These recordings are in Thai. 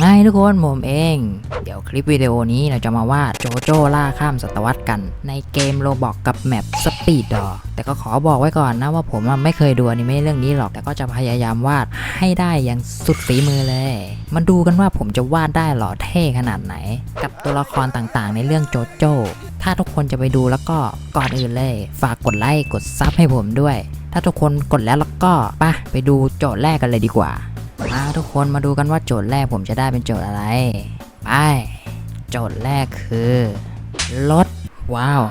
ไงทุกคนผมเอง เดี๋ยวคลิปวิดีโอนี้เราจะมาวาดโจโจ้ล่าข้ามศตวรรษกันในเกมโรบอกกับแมปสปีดดอแต่ก็ขอบอกไว้ก่อนนะว่าผมไม่เคยดูอนิเมะเรื่องนี้หรอก แต่ก็จะพยายามวาดให้ได้อย่างสุดฝีมือเลย มาดูกันว่าผมจะวาดได้หล่อเท่ขนาดไหน กับตัวละครต่างๆ ในเรื่องโจโจ้ ถ้าทุกคนจะไปดูแล้วก็ก่อนอื่นเลย ฝากกดไลค์กดซับให้ผมด้วย ถ้าทุกคนกดแล้วแล้วก็ไปะไปดูโจทย์แรกกันเลยดีกว่า ทุกคนมาดูกันว่าโจทย์แรกผมจะได้เป็นโจทย์อะไร ไป โจทย์แรกคือรถว้าว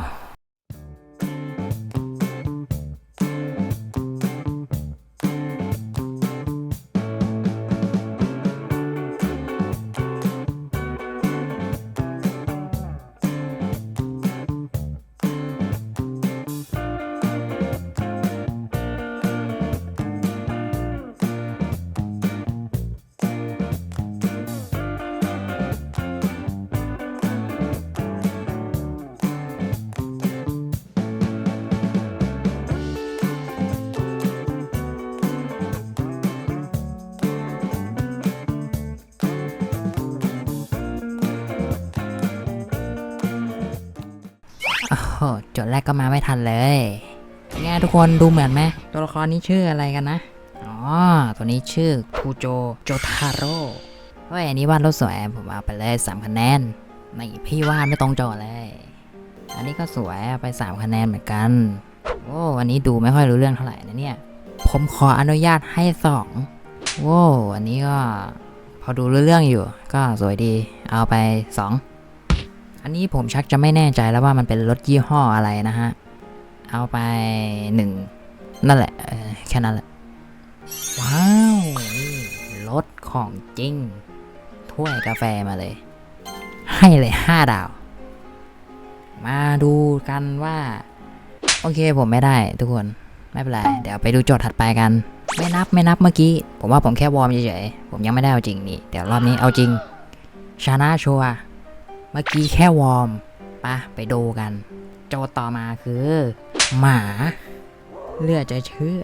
แรกก็มาไม่ทันเลยไงทุกคนดูเหมือนไหมตัวละครนี้ชื่ออะไรกันนะ อ๋อ ตัวนี้ชื่อคูโจโจทาโร่เฮ้ยอันนี้วาดรถสวยผมเอาไปเลย3คะแนนไม่พี่วาดไม่ตรงจทย์เลย อันนี้ก็สวยเอาไป3คะแนนเหมือนกัน โอ้อันนี้ดูไม่ค่อยรู้เรื่องเท่าไหร่นะเนี่ย ผมขออนุญาตให้สองโว้อันนี้ก็พอดูรู้เรื่องอยู่ ก็สวยดี เอาไปสอง อันนี้ผมชักจะไม่แน่ใจแล้วว่ามันเป็นรถยี่ห้ออะไรนะฮะ เอาไปหนึ่งนั่นแหละแค่นั้นแหละ ว้าวนี่รถของจริง ถ้วยกาแฟมาเลย ให้เลยห้าดาว มาดูกันว่า โอเคผมไม่ได้ทุกคนไม่เป็นไร เดี๋ยวไปดูโจทย์ถัดไปกัน ไม่นับไม่นับเมื่อกี้ ผมว่าผมแค่วอร์มเฉยๆ ผมยังไม่ได้เอาจริงนี่ เดี๋ยวรอบนี้เอาจริงชนะชัวร์ มื่อกี้แค่วอร์มปะไปดูกัน โจทย์ต่อมาคือ หมา เลือดจะเชื่อ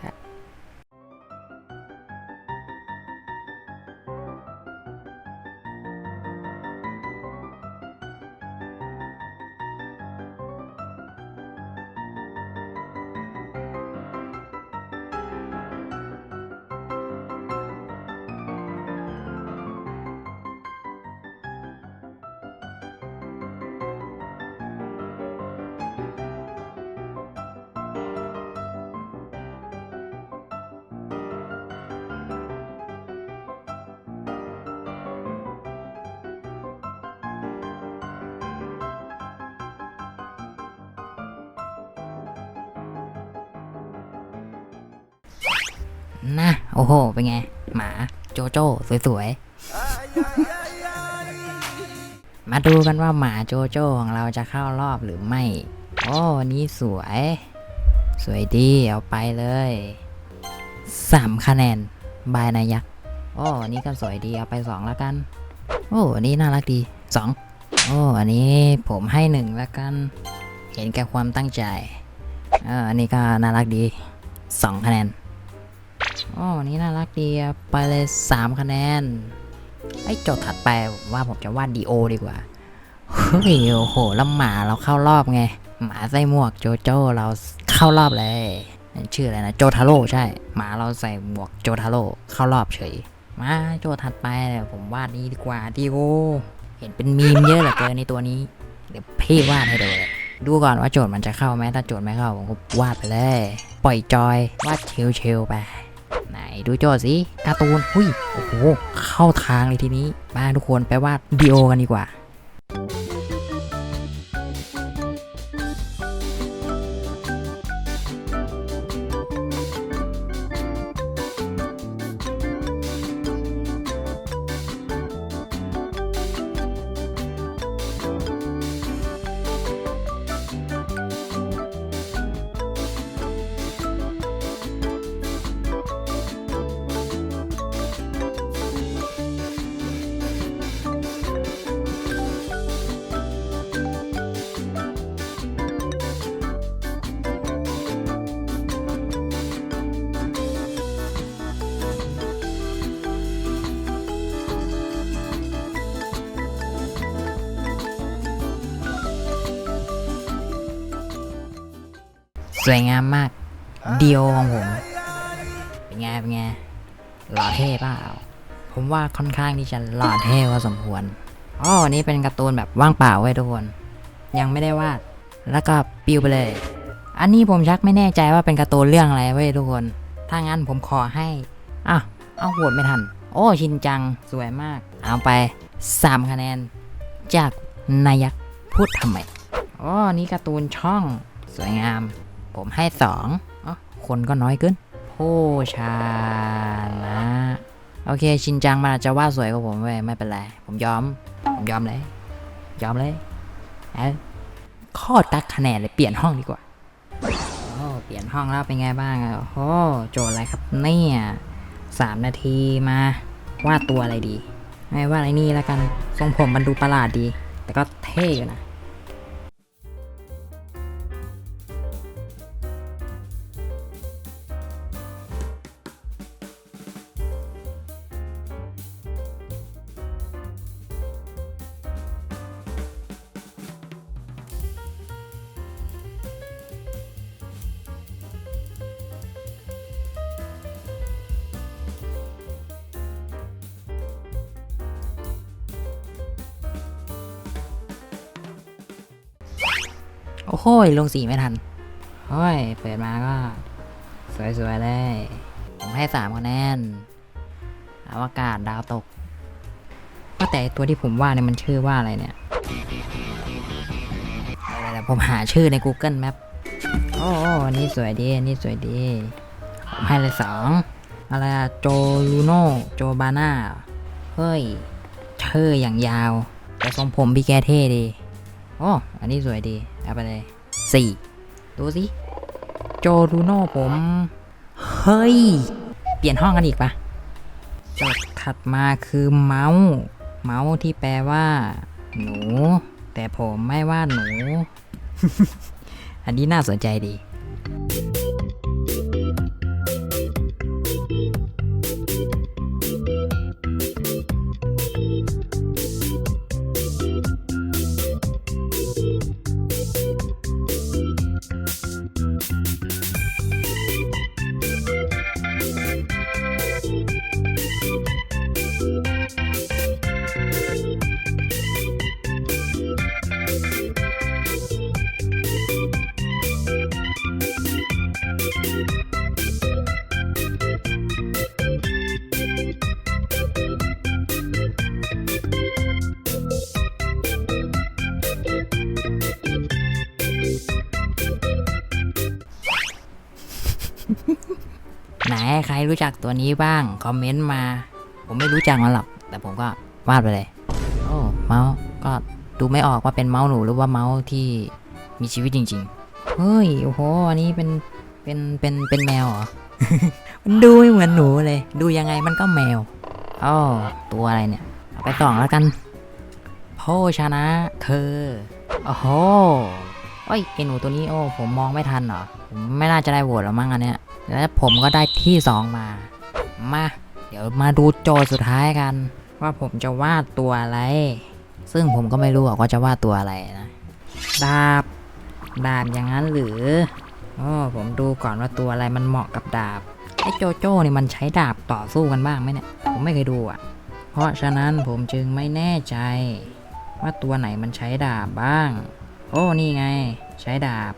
นะ โอ้โห เป็นไง หมาโจโจ้สวยๆ มาดูกันว่าหมาโจโจ้ของเราจะเข้ารอบหรือไม่ โอ้นนี้สวย สวยดี เอาไปเลยสามคะแนน บายนายักษ์โอ้อันนี้ก็สวยดี เอาไปสองแล้วกัน โอ้นนี้น่ารักดีสองโอ้อันนี้ผมให้หนึ่งแล้วกัน เห็นแก่ความตั้งใจ เอออันนี้ก็น่ารักดีสองคะแนน อ๋อนี่น่ารักดีไปเลย3คะแนน ไอ้โจทย์ถัดไปว่าผมจะวาดดีโอดีกว่า เฮ้ยโอ้โหแล้วหมาเราเข้ารอบไง หมาใส่หมวกโจโจ้เราเข้ารอบเลยชื่ออะไรนะโจทาโร่ใช่ หมาเราใส่หมวกโจทาโร่เข้ารอบเฉย มาโจทย์ถัดไปเนี่ยผมวาดนี้ดีกว่าดีโอเห็นเป็นมีมเยอะเหลือเกินในตัวนี้ เดี๋ยวพี่วาดให้ดูเลยดูก่อนว่าโจทย์มันจะเข้าไหมถ้าโจทย์ไม่เข้าผมก็วาดไปเลย ปล่อยจอยวาดเชลๆไปไหน ดูโจทย์สิการ์ตูนหุ้ยโอ้โหเข้าทางเลยทีนี้มาทุกคนไปวาดดีโอกันดีกว่า สวยงามมาก เดียวของผม เป็นไง เป็นไง หล่อเท่เปล่า ผมว่าค่อนข้างที่จะหล่อเท่พอสมควรอ๋ออันนี้เป็นการ์ตูนแบบว่างเปล่าไว้ยทุกคน ยังไม่ได้วาด แล้วก็ปิวไปเลย อันนี้ผมชักไม่แน่ใจว่าเป็นการ์ตูนเรื่องอะไรเว้ยทุกคน ถ้างั้นผมขอให้อ้าวเอาโหวตไม่ทัน โอ้ชินจังสวยมาก เอาไป 3 คะแนน จากนายักษ์พูดทำไมอ๋อนี่การ์ตูนช่องสวยงาม ผมให้สองอ๋อคนก็น้อยเกินโพชานะโอเค ชินจังมันอาจจะว่าสวยกว่าผมเว้ยไม่เป็นไร ผมยอม ผมยอมเลย ยอมเลยเอ้ข้อตักคะแนนเลยเปลี่ยนห้องดีกว่าโอ้เปลี่ยนห้องแล้วเป็นไงบ้างอะโอ้โหโจทย์อะไรครับเนี่ยสามนาทีมาวาดตัวอะไรดี ไม่วาดอะไรนี่แล้วกันทรงผมมันดูประหลาดดี แต่ก็เท่อยู่นะ โอ้โหลงสีไม่ทันโอ้ย เปิดมาก็ สวยๆเลย ผมให้สามคะแนนอวกาศดาวตกว่าแต่ตัวที่ผมว่าเนี่ยมันชื่อว่าอะไรเนี่ยเดี๋ยวๆผมหาชื่อใน Google Map โอ้โอนี่สวยดี นี่สวยดี ผมให้เลยสองอะไรอะโจลูโนโจบาน่า เฮ้ยชื่ออย่างยาว แต่ทรงผมพี่แกเท่ดี อ้อันนี้สวยดี เอาไปเลยสี่ดูสิ โจลูโน่ผม เฮ้ย เปลี่ยนห้องกันอีกปะจดถัดมาคือเมาส์ เมาส์ที่แปลว่า หนู แต่ผมไม่ว่าหนู อันนี้น่าสนใจดี ไหนใครรู้จักตัวนี้บ้าง คอมเมนต์มา ผมไม่รู้จักมันหรอก แต่ผมก็วาดไปเลย โอ้เมาส์ก็ดูไม่ออกว่าเป็นเมาส์หนูหรือว่าเมาส์ที่มีชีวิตจริง ๆ เฮ้ย โอ้โห อันนี้เป็น เป็น เป็น เป็นแมวเหรอ มันดูไม่เหมือนหนูเลย ดูยังไงมันก็แมวอ๋อตัวอะไรเนี่ยเอาไปต่อแล้วกันโพชนะเธอ โอ้โหเอ้ยไอหนูตัวนี้โอ้ผมมองไม่ทันเหรอ ผมไม่น่าจะได้โหวตแล้วมั้งอันเนี้ยแล้วผมก็ได้ที่สองมา มา เดี๋ยวมาดูโจทย์สุดท้ายกัน ว่าผมจะวาดตัวอะไร ซึ่งผมก็ไม่รู้หรอกว่าจะวาดตัวอะไรนะดาบดาบอย่างนั้นหรือโอ้ผมดูก่อนว่าตัวอะไรมันเหมาะกับดาบไอ้โจโจ้นี่มันใช้ดาบต่อสู้กันบ้างไหมเนี่ยผมไม่เคยดูอะ เพราะฉะนั้นผมจึงไม่แน่ใจ ว่าตัวไหนมันใช้ดาบบ้าง โอ้นี่ไง ใช้ดาบ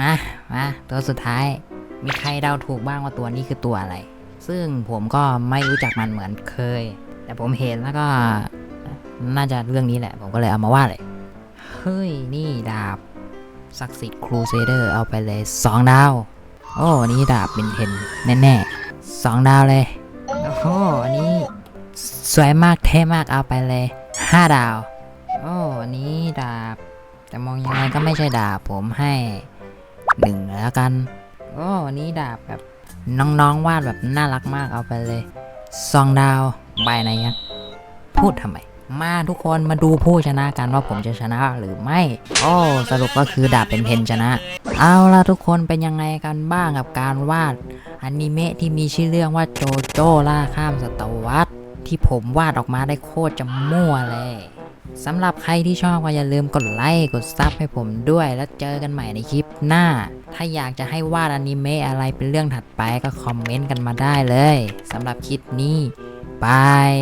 มามาตัวสุดท้าย มีใครเดาถูกบ้างว่าตัวนี้คือตัวอะไร ซึ่งผมก็ไม่รู้จักมันเหมือนเคย แต่ผมเห็นแล้วก็ น่าจะเรื่องนี้แหละ ผมก็เลยเอามาวาดเลย เฮ้ย นี่ดาบศักดิ์สิทธิ์ครูเซเดอร์เอาไปเลยสองดาว โอ้นนี้ดาบเป็นเทนแน่ๆสองดาวเลย โอ้โหอันนี้ สวยมากเท่มากเอาไปเลย5ดาว โอ้อันนี้ดาบ แต่มองยังไงก็ไม่ใช่ดาบผมให้ หนึ่งแล้วกันโอ้อันนี้ดาบแบบน้องๆวาดแบบน่ารักมากเอาไปเลยสองดาวใบไหนยังพูดทำไม มาทุกคนมาดูผู้ชนะกันว่าผมจะชนะหรือไม่ โอ้ สรุปก็คือดาบเป็นเพนชนะ เอาล่ะทุกคนเป็นยังไงกันบ้างกับการวาดอนิเมะที่มีชื่อเรื่องว่าโจโจ้ล่าข้ามศตวรรษที่ผมวาดออกมาได้โคตรจะมั่วเลย สำหรับใครที่ชอบก็อย่าลืมกดไลค์กดซับให้ผมด้วย แล้วเจอกันใหม่ในคลิปหน้า ถ้าอยากจะให้วาดอนิเมะอะไรเป็นเรื่องถัดไปก็คอมเมนต์กันมาได้เลยสำหรับคลิปนี้บาย